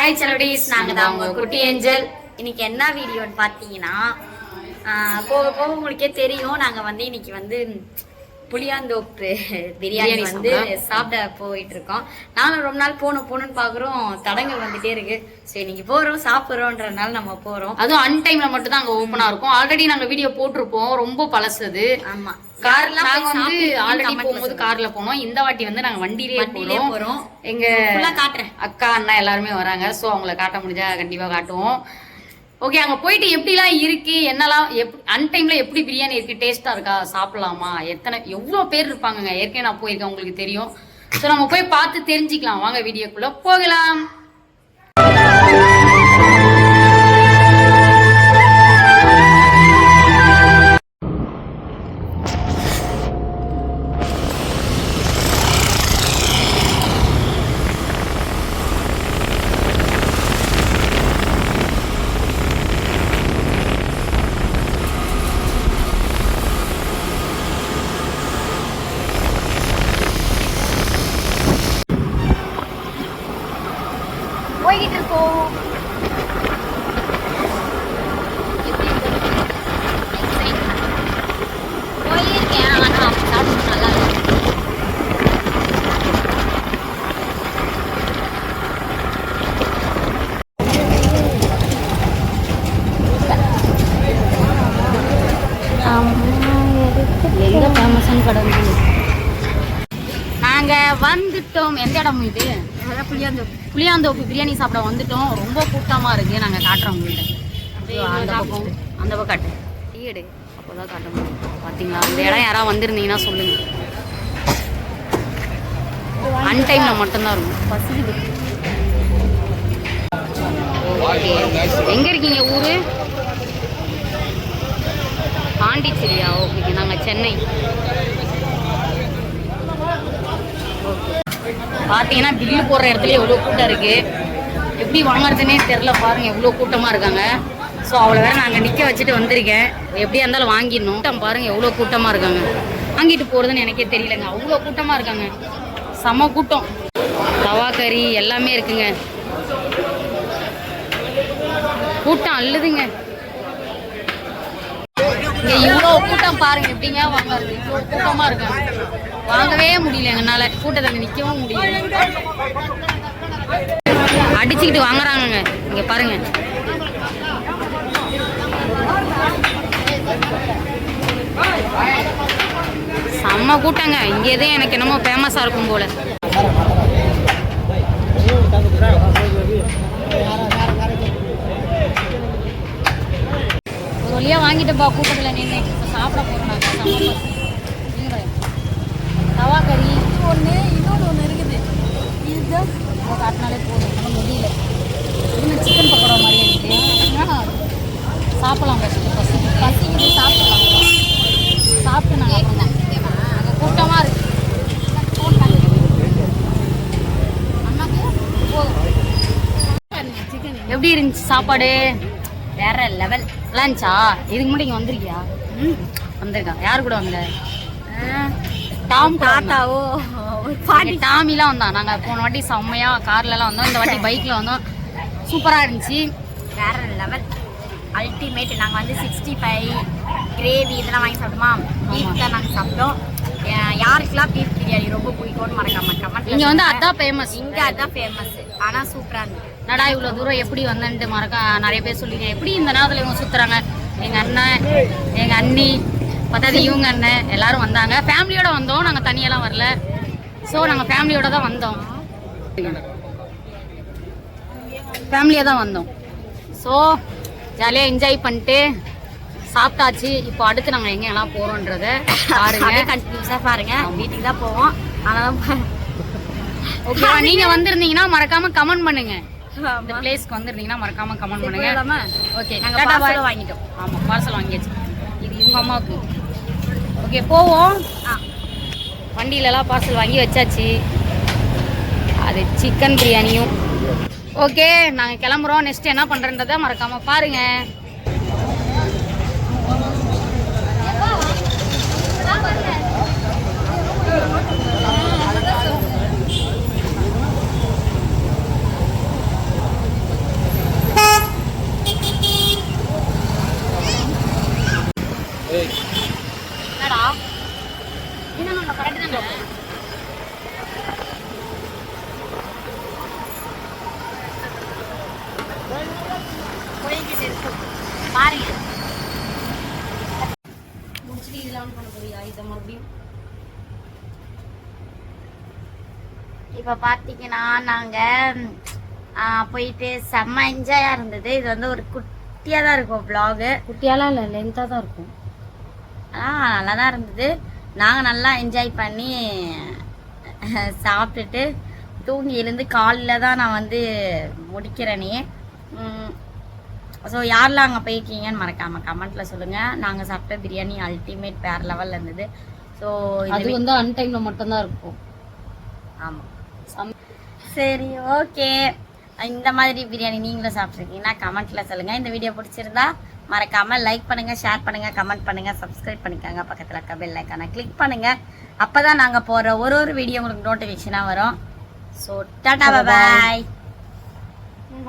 Hi செலவடிஸ். நாங்கள் தான் உங்கள் குட்டி ஏஞ்சல். இன்னைக்கு என்ன வீடியோன்னு பார்த்தீங்கன்னா ஆஹ் போக போக உங்களுக்கே தெரியும். நாங்கள் வந்து இன்னைக்கு வந்து புளியாந்தோப்பு பிரியாணி வந்து சாப்பிட. போயிட்டு இருக்கோம் நானும் ரொம்ப நாள் போகணும் போகணும்னு பார்க்குறோம் தடங்கள் வந்துட்டே இருக்கு. சரி இன்னைக்கு போகிறோம் சாப்பிட்றோன்றனால நம்ம போகிறோம் அதுவும் அன் டைம்ல மட்டும் தான் அங்க ஓப்பனா இருக்கும். ஆல்ரெடி நாங்க வீடியோ போட்டிருப்போம். ரொம்ப பழசது. ஆமா. கார் கார்லாம் நாங்க வந்து ஆல்ரெடி போகும்போது. கார்ல போனோம். இந்த வாட்டி வந்து நாங்க வண்டியிலே போறோம். போறோம். எங்க காட்டுறேன். அக்கா அண்ணா எல்லாருமே வராங்க. சோ அவங்கள காட்ட முடிஞ்சா கண்டிப்பா காட்டுவோம். ஓகே அங்க போயிட்டு எப்படிலாம் இருக்கு? என்னலாம் எப் அன் டைம்ல எப்படி பிரியாணி இருக்கு? டேஸ்டா இருக்கா? சாப்பிடலாமா? எத்தனை எவ்வளவு பேர் இருப்பாங்கங்க? ஏற்கனவே நான் போயிருக்கேன் உங்களுக்கு தெரியும். சோ நம்ம போய் பார்த்து தெரிஞ்சுக்கலாம். வாங்க வீடியோக்குள்ள போகலாம். வந்துட்டோம். எந்த இடம் இது? புளியாந்தோப்பு. புளியாந்தோப்பு பிரியாணி சாப்பிட வந்துட்டோம். ரொம்ப கூட்டமா இருக்கு. நாங்க காட்டுறோம் உங்கள்கிட்ட அந்த பக்கம் அந்த பக்கம் காட்டு. ஈடு அப்போதான் காட்ட முடியும். பாத்தீங்களா? இந்த இடம் யாராவது வந்திருந்தீங்கன்னா சொல்லுங்க. அன் டைம்ல மட்டும்தான் இருக்கும். பசிக்குது. ஓகே எங்க இருக்கீங்க ஊரு? பாண்டிச்சேரியா. ஓகே நாங்க சென்னை. பார்த்தீங்கன்னா பில்லு போடுற இடத்துல எவ்வளோ கூட்டம் இருக்குது எப்படி வாங்குறதுனே தெரில பாருங்க எவ்வளோ கூட்டமாக இருக்காங்க. ஸோ அவ்வளோ வேற நாங்கள் நிற்க வச்சுட்டு வந்திருக்கேன். எப்படியா இருந்தாலும் வாங்கிடணும். கூட்டம் பாருங்கள் எவ்வளோ கூட்டமாக இருக்காங்க. வாங்கிட்டு போகிறதுன்னு எனக்கே தெரியலங்க. அவ்வளோ கூட்டமாக இருக்காங்க. செம கூட்டம். தவா கறி எல்லாமே இருக்குங்க. கூட்டம் அல்லுதுங்க இங்க இவ்வளோ கூட்டம் பாருங்க எப்படிங்க வாங்குறது? இவ்வளோ கூட்டமா இருக்கு. வாங்கவே முடியல எங்கனால கூட்டத்தில் நிற்கவும் முடியல. அடிச்சுக்கிட்டு வாங்குறாங்கங்க. இங்க பாருங்க. செம்ம கூட்டங்க. இங்கே எதே எனக்கு என்னமோ ஃபேமஸா இருக்கும் போல. ஒரு வழியா வாங்கிட்டப்பா கூட்டத்தில் நின்று இப்போ சாப்பிட போகிறோம் நாங்கள். தவா கறி. ஒன்று இன்னொன்று ஒன்று இருக்குது. இதுதான் காட்டினாலே போதும். ஆனால் முடியல. இன்னும் சிக்கன் பக்கோடா மாதிரி இருக்குது சாப்பிடலாம் ஃபஸ்ட்டு பசி பசிக்குது சாப்பிடலாம். சாப்பிட்டு நாங்கள் அங்கே கூட்டமாக இருக்கு. அண்ணாக்கு போதும். எப்படி இருந்துச்சு சாப்பாடு? வேற லெவல் இருந்துச்சா இதுக்கு முன்னாடி இங்கே வந்திருக்கியா? ம் வந்திருக்கா. யார் கூட வந்த? டாம். தாத்தாவோ பாட்டி. டாமிலாம் வந்தான் நாங்கள் போன வாட்டி செம்மையா கார்லலாம் வந்தோம். இந்த வாட்டி பைக்கில் வந்தோம். சூப்பராக இருந்துச்சு. வேற லெவல் அல்டிமேட் நாங்கள் வந்து சிக்ஸ்டி ஃபைவ் கிரேவி இதெல்லாம் வாங்கி சாப்பிட்டோமா? பீஃப் தான் நாங்கள் சாப்பிட்டோம். யாருக்கெல்லாம் பீஃப் பிரியாணி ரொம்ப பிடிக்கும்னு மறக்காம கமெண்ட் இங்கே வந்து அதான் ஃபேமஸ் இங்கே அதான் ஃபேமஸ் ஆனால் சூப்பராக இருந்தது நடா இவ்வளோ தூரம் எப்படி வந்தேன்ட்டு மறக்க நிறைய பேர் சொல்லிங்க எப்படி இந்த நேரத்தில் இவங்க சுற்றுறாங்க எங்கள் அண்ணன் எங்கள் அண்ணி பத்தாவது இவங்க அண்ணன் எல்லாரும் வந்தாங்க. ஃபேமிலியோட வந்தோம் நாங்கள் தனியெல்லாம் வரல. ஸோ நாங்கள் ஃபேமிலியோட தான் வந்தோம். ஃபேமிலியாக தான் வந்தோம். ஸோ ஜாலியாக என்ஜாய் பண்ணிட்டு சாப்பிட்டாச்சு. இப்போ அடுத்து நாங்கள் எங்கெல்லாம் போகிறோன்றத பாருங்க. கண்டினியூஸாக பாருங்க. வீட்டுக்கு தான் போவோம். ஆனால் ஓகே நீங்க வந்திருந்தீங்கன்னா மறக்காம கமெண்ட் பண்ணுங்க. இந்த பிளேஸ்க்கு வந்திருந்தீங்கன்னா மறக்காம கமெண்ட் பண்ணுங்க. ஓகே நாங்கள் பார்சலும் வாங்கிட்டோம். ஆமா பார்சல் வாங்கியாச்சு. இது இவங்க அம்மாவுக்கு. ஓகே போவோம். வண்டியிலலாம் பார்சல் வாங்கி வச்சாச்சு. அது சிக்கன் பிரியாணியும். ஓகே நாங்கள் கிளம்புறோம். நெக்ஸ்ட் என்ன பண்ணுறன்றதை என்னடா என்ன கரெக்ட் போய்கிட்டு பாருங்க முடிச்சுட்டு இதெல்லாம் பண்ண போறியா இதை மறுபடியும் இப்போ பார்த்தீங்கன்னா நாங்கள் போயிட்டு செம்ம என்ஜாயாக இருந்தது. இது வந்து ஒரு குட்டியாக தான் இருக்கும் வ்ளாகு குட்டியாலாம் இல்லை லென்த்தாக தான் இருக்கும். ஆனால் நல்லா தான் இருந்தது. நாங்கள் நல்லா என்ஜாய் பண்ணி சாப்பிட்டுட்டு தூங்கி எழுந்து காலையில் தான் நான் வந்து முடிக்கிறேனே. ஸோ யாரெல்லாம் அங்கே போயிருக்கீங்கன்னு மறக்காமல் கமெண்ட்டில் சொல்லுங்கள் நாங்கள் சாப்பிட்ட பிரியாணி அல்டிமேட் வேறு லெவலில் இருந்தது. ஸோ அது வந்து அன்டைமில் மட்டும்தான் இருக்கும். ஆமாம் சரி ஓகே இந்த மாதிரி பிரியாணி நீங்களும் சாப்பிட்ருக்கீங்கன்னா கமெண்ட்டில் சொல்லுங்கள் இந்த வீடியோ பிடிச்சிருந்தா மறக்காமல் லைக் பண்ணுங்கள் ஷேர் பண்ணுங்கள் கமெண்ட் பண்ணுங்கள் சப்ஸ்கிரைப் பண்ணிக்கோங்க. பக்கத்தில் இருக்க பெல் ஐக்கானை கிளிக் பண்ணுங்கள் அப்போ தான் நாங்கள் போகிற ஒரு ஒரு வீடியோ உங்களுக்கு நோட்டிஃபிகேஷனாக வரும். ஸோ டாடா பாய்